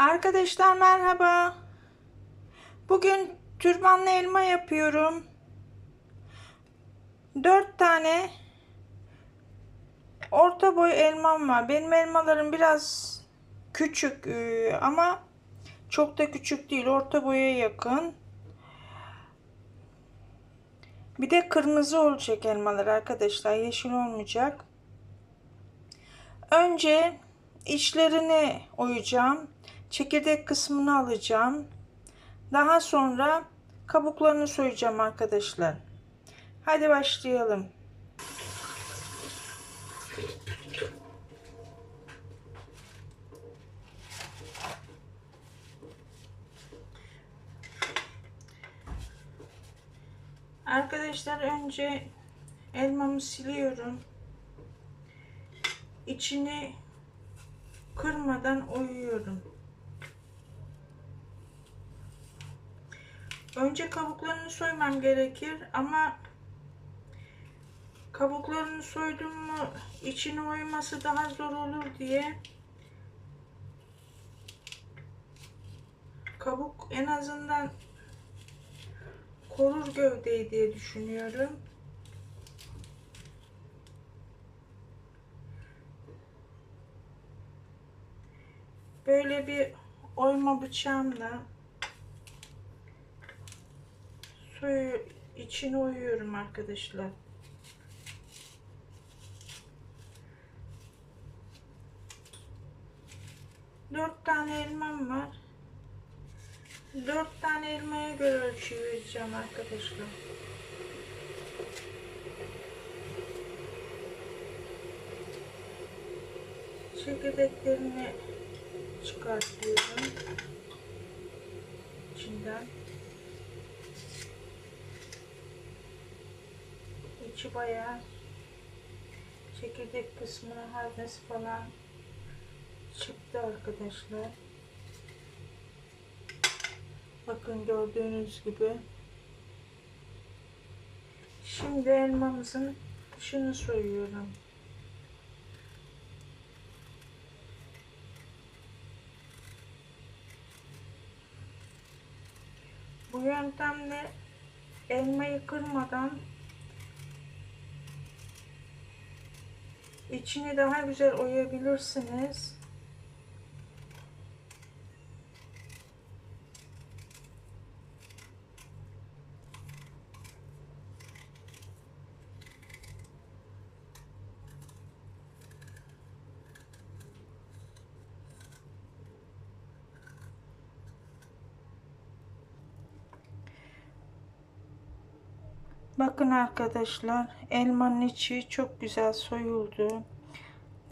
Arkadaşlar merhaba. Bugün türbanlı elma yapıyorum. 4 tane orta boy elmam var. Benim elmalarım biraz küçük e, ama çok da küçük değil. Orta boya yakın. Bir de kırmızı olacak elmalar arkadaşlar. Yeşil olmayacak. Önce içlerini oyacağım. Çekirdek kısmını alacağım. Daha sonra kabuklarını soyacağım arkadaşlar. Hadi başlayalım. Arkadaşlar önce elmamı siliyorum. İçini kırmadan oyuyorum. Önce kabuklarını soymam gerekir ama kabuklarını soydum mu içini oyması daha zor olur diye kabuk en azından korur gövdeyi diye düşünüyorum. Böyle bir oyma bıçağımla suyu içine oyuyorum arkadaşlar. Dört tane elmam var. Dört tane elmaya göre ölçü vereceğim arkadaşlar. Çekirdeklerini çıkartıyorum içinden. İçi bayağı çekirdek kısmına haznesi falan çıktı arkadaşlar. Bakın gördüğünüz gibi. Şimdi elmamızın dışını soyuyorum. Bu yöntemle elmayı kırmadan içini daha güzel oyabilirsiniz. Bakın arkadaşlar elmanın içi çok güzel soyuldu.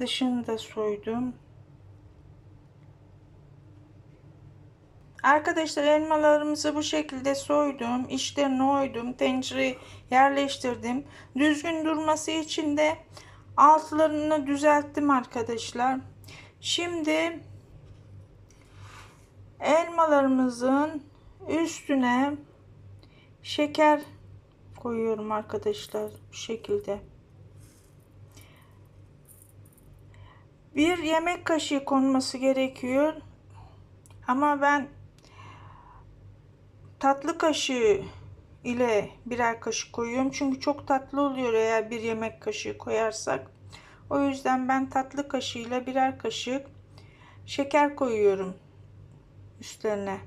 Dışını da soydum. Arkadaşlar elmalarımızı bu şekilde soydum. İçlerini oydum. Tencereye yerleştirdim. Düzgün durması için de altlarını düzelttim arkadaşlar. Şimdi elmalarımızın üstüne şeker koyuyorum arkadaşlar bu şekilde. Bir yemek kaşığı konması gerekiyor. Ama ben tatlı kaşığı ile birer kaşık koyuyorum. Çünkü çok tatlı oluyor eğer bir yemek kaşığı koyarsak. O yüzden ben tatlı kaşığıyla birer kaşık şeker koyuyorum üstlerine.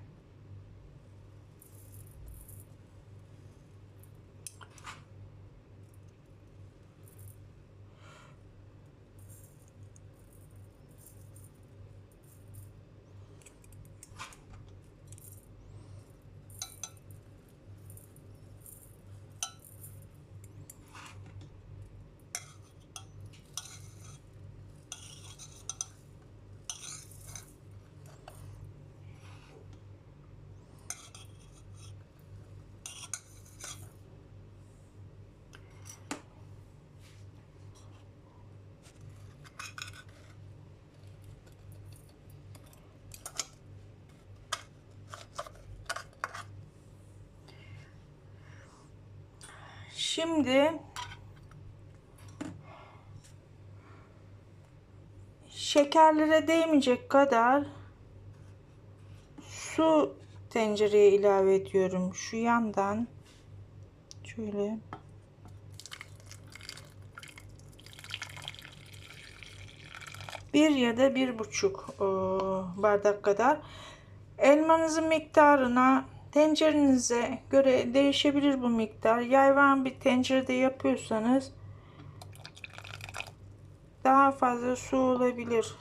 Şimdi şekerlere değmeyecek kadar su tencereye ilave ediyorum. Şu yandan şöyle bir ya da bir buçuk bardak kadar elmanızın miktarına tencerenize göre değişebilir bu miktar. Yayvan bir tencerede yapıyorsanız daha fazla su olabilir.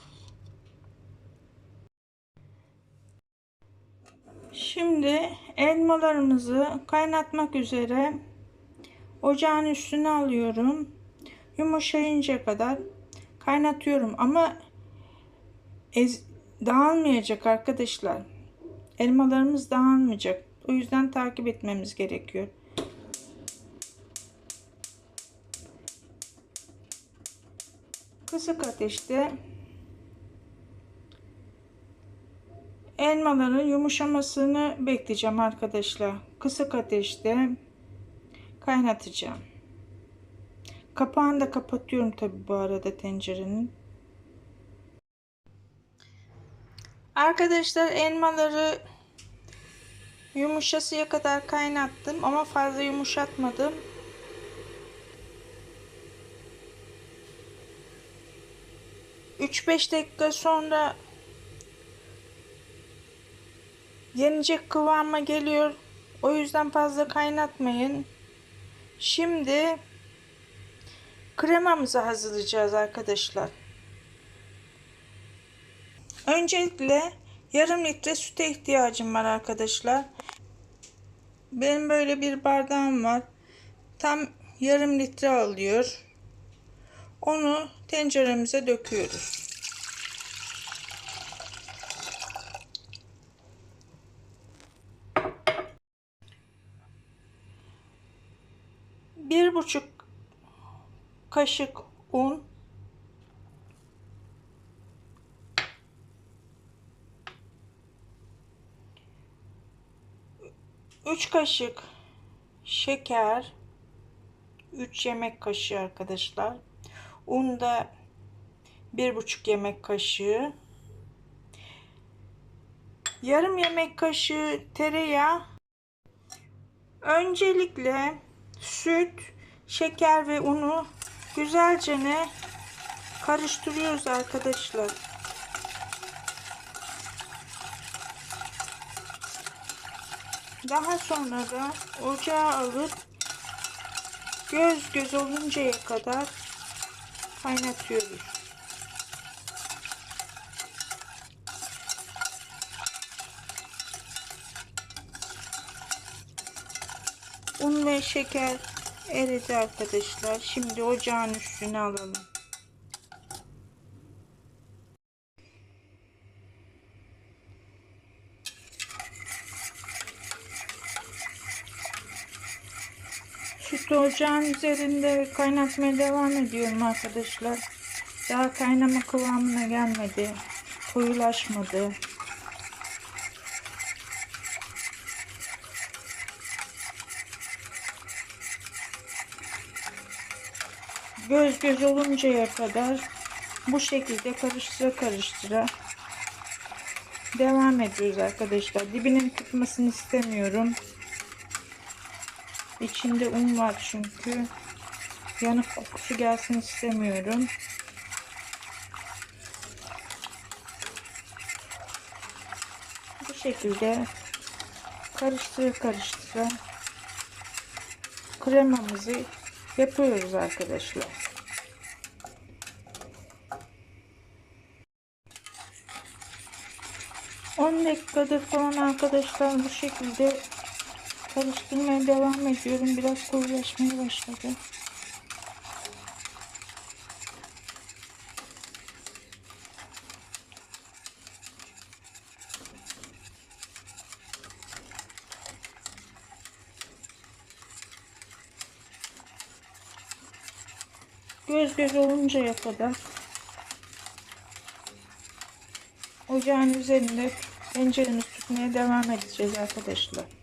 Şimdi elmalarımızı kaynatmak üzere ocağın üstüne alıyorum. Yumuşayıncaya kadar kaynatıyorum ama ez, dağılmayacak arkadaşlar. Elmalarımız dağılmayacak. O yüzden takip etmemiz gerekiyor. Kısık ateşte elmaların yumuşamasını bekleyeceğim arkadaşlar. Kısık ateşte kaynatacağım. Kapağını da kapatıyorum tabi bu arada tencerenin. Arkadaşlar elmaları yumuşasıya kadar kaynattım ama fazla yumuşatmadım. Üç beş dakika sonra yenecek kıvama geliyor. O yüzden fazla kaynatmayın. Şimdi kremamızı hazırlayacağız arkadaşlar. Öncelikle yarım litre süte ihtiyacım var arkadaşlar. Benim böyle bir bardağım var. Tam yarım litre alıyor. Onu tenceremize döküyoruz. Bir buçuk kaşık un 3 kaşık şeker 3 yemek kaşığı arkadaşlar. Un da 1,5 yemek kaşığı. Yarım yemek kaşığı tereyağı. Öncelikle süt şeker ve unu güzelce karıştırıyoruz arkadaşlar Daha sonra da ocağa alıp göz göz oluncaya kadar kaynatıyoruz. Un ve şeker eridi arkadaşlar. Şimdi ocağın üstüne alalım. Sütü ocağın üzerinde kaynatmaya devam ediyorum arkadaşlar. Daha kaynama kıvamına gelmedi. Koyulaşmadı. Göz göz oluncaya kadar bu şekilde karıştıra karıştıra devam ediyoruz arkadaşlar. Dibinin tutmasını istemiyorum. İçinde un var çünkü. Yanık kokusu gelsin istemiyorum. Bu şekilde karıştıra karıştıra kremamızı yapıyoruz arkadaşlar. On dakikadır falan arkadaşlar bu şekilde Karıştırmaya devam ediyorum. Biraz koyulaşmaya başladı. Göz göz oluncaya kadar ocağın üzerinde tenceremiz tutmaya devam edeceğiz arkadaşlar.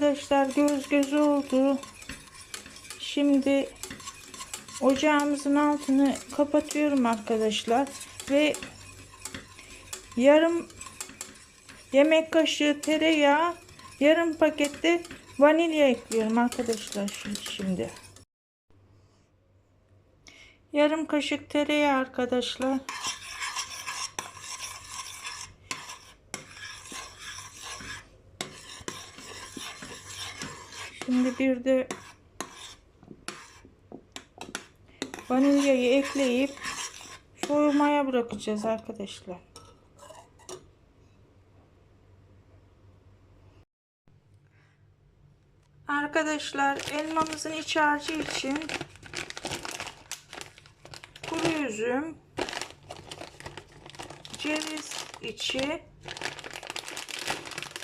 Arkadaşlar göz göz oldu. Şimdi ocağımızın altını kapatıyorum arkadaşlar. Ve yarım yemek kaşığı tereyağı, yarım pakette vanilya ekliyorum arkadaşlar şi- şimdi. Yarım kaşık tereyağı arkadaşlar. Şimdi bir de vanilyayı ekleyip soğumaya bırakacağız arkadaşlar. Arkadaşlar elmamızın iç harcı için kuru üzüm, ceviz içi,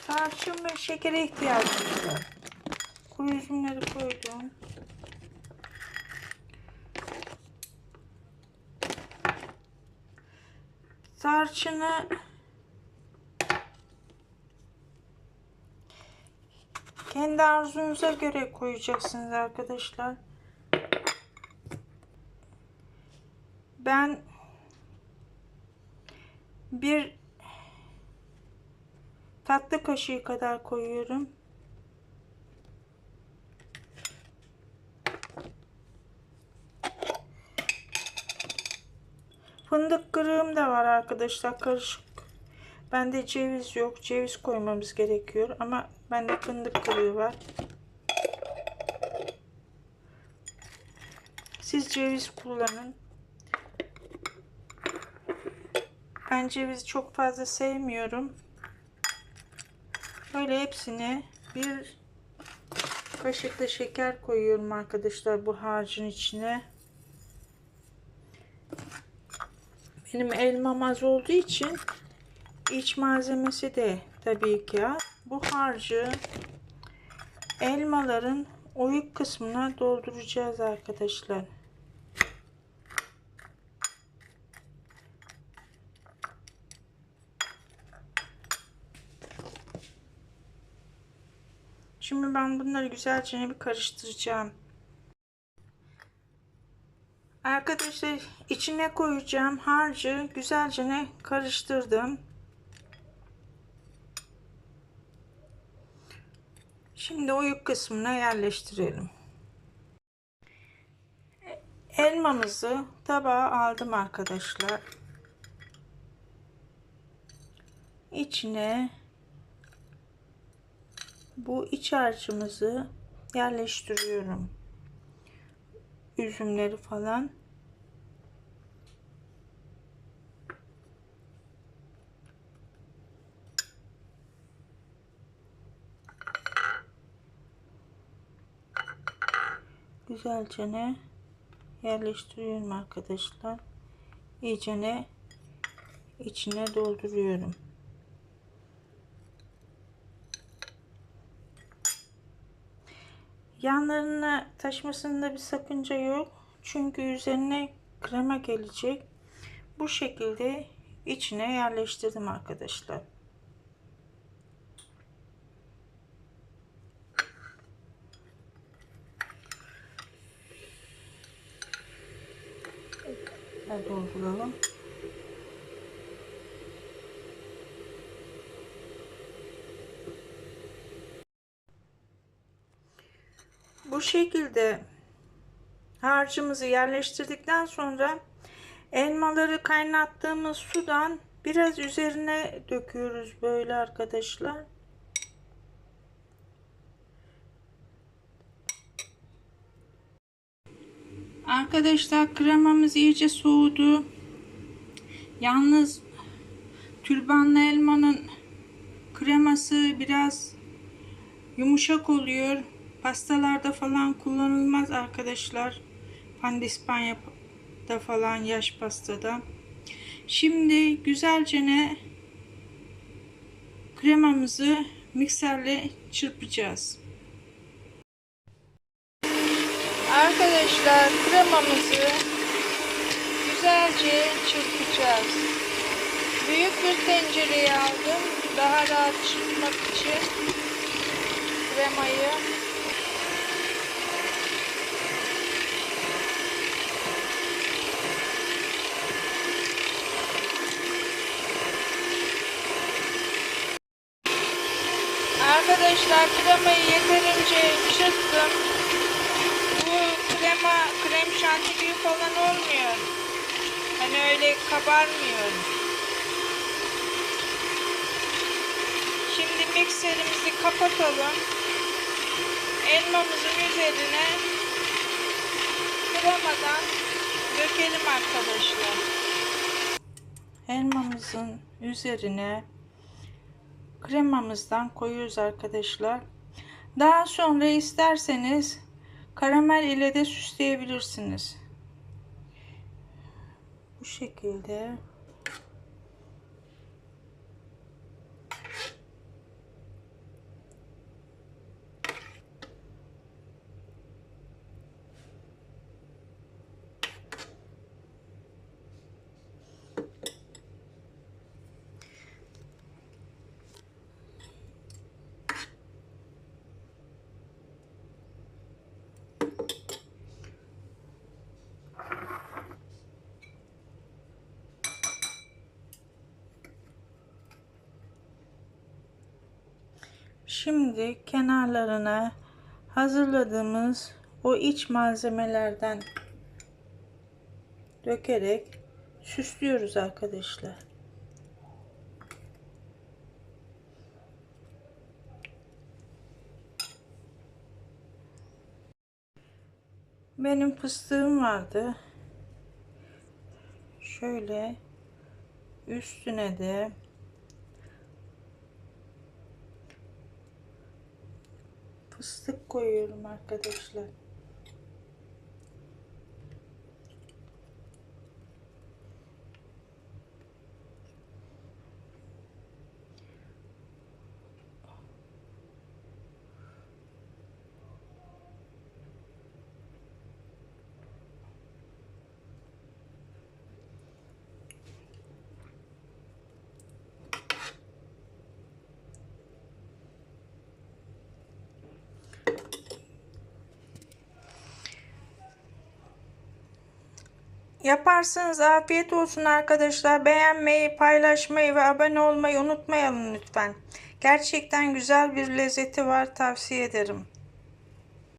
tarçın ve şekere ihtiyacımız var. Kuru üzümleri koydum. Tarçını kendi arzunuza göre koyacaksınız arkadaşlar. Ben bir tatlı kaşığı kadar koyuyorum. Fındık kırığım da var arkadaşlar karışık. Bende ceviz yok. Ceviz koymamız gerekiyor ama bende fındık kırığı var. Siz ceviz kullanın. Ben ceviz çok fazla sevmiyorum. Böyle hepsine bir kaşık da şeker koyuyorum arkadaşlar bu harcın içine. Benim elmam az olduğu için iç malzemesi de tabii ki. Bu harcı elmaların oyuk kısmına dolduracağız arkadaşlar. Şimdi ben bunları güzelce bir karıştıracağım. Arkadaşlar içine koyacağım harcı güzelce karıştırdım. Şimdi oyuk kısmına yerleştirelim. Elmamızı tabağa aldım arkadaşlar. İçine bu iç harcımızı yerleştiriyorum. Üzümleri falan. Güzelce ne yerleştiriyorum arkadaşlar. İyicene içine dolduruyorum. Yanlarına taşmasında bir sakınca yok. Çünkü üzerine krema gelecek. Bu şekilde içine yerleştirdim arkadaşlar. Dolduralım. Bu şekilde harcımızı yerleştirdikten sonra elmaları kaynattığımız sudan biraz üzerine döküyoruz böyle arkadaşlar. Arkadaşlar kremamız iyice soğudu. Yalnız türbanlı elmanın kreması biraz yumuşak oluyor. Pastalarda falan kullanılmaz arkadaşlar. Pandispanya'da falan yaş pastada. Şimdi güzelce ne kremamızı mikserle çırpacağız. Arkadaşlar kremamızı güzelce çırpacağız. Büyük bir tencereye aldım. Daha rahat çırpmak için kremayı arkadaşlar kremayı yeterince çırptım. Bu krema krem şanti gibi falan olmuyor. Hani öyle kabarmıyor. Şimdi mikserimizi kapatalım. Elmamızın üzerine kremadan dökelim arkadaşlar. Elmamızın üzerine kremamızdan koyuyoruz arkadaşlar. Daha sonra isterseniz karamel ile de süsleyebilirsiniz. Bu şekilde. Şimdi kenarlarına hazırladığımız o iç malzemelerden dökerek süslüyoruz arkadaşlar. Benim fıstığım vardı. Şöyle üstüne de koyuyorum arkadaşlar. Yaparsanız afiyet olsun arkadaşlar. Beğenmeyi, paylaşmayı ve abone olmayı unutmayalım lütfen. Gerçekten güzel bir lezzeti var. Tavsiye ederim.